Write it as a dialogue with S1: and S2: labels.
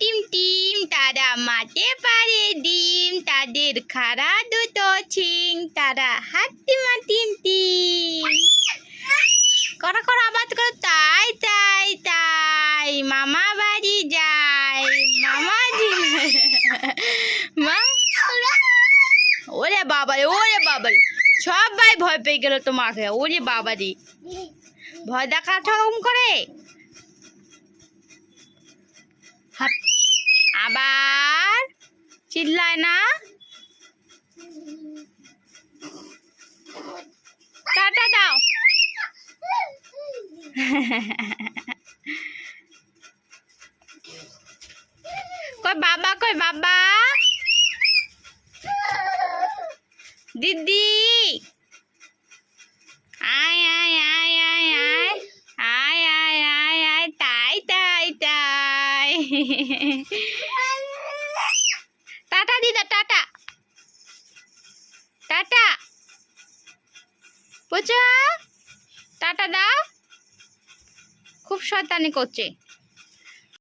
S1: Team team, তারা মাঠে পারে ডিম। তাদের খাড়া দুটো ছিং, তারা হাট্টিমা টিম টিম করা করা, আবাদ করো। তাই তাই তাই, মামা বাড়ি যায়। মামা ওরে বাবারে ওরে বাবারে। সবাই ভয় পেয়ে গেল তোমাকে। ওরে বাবারে। ভয় দেখা ঠকম করে? চিল্লায় না? টাটা দাও। কই বাবা কই বাবা? দিদি। আয় আয় আয় আয় আয়। আয় আয় আয় আয়। তাই তাই তাই। Tata tata. টাটা। পোচা। টাটা দাও। খুব শয়তানি করছে।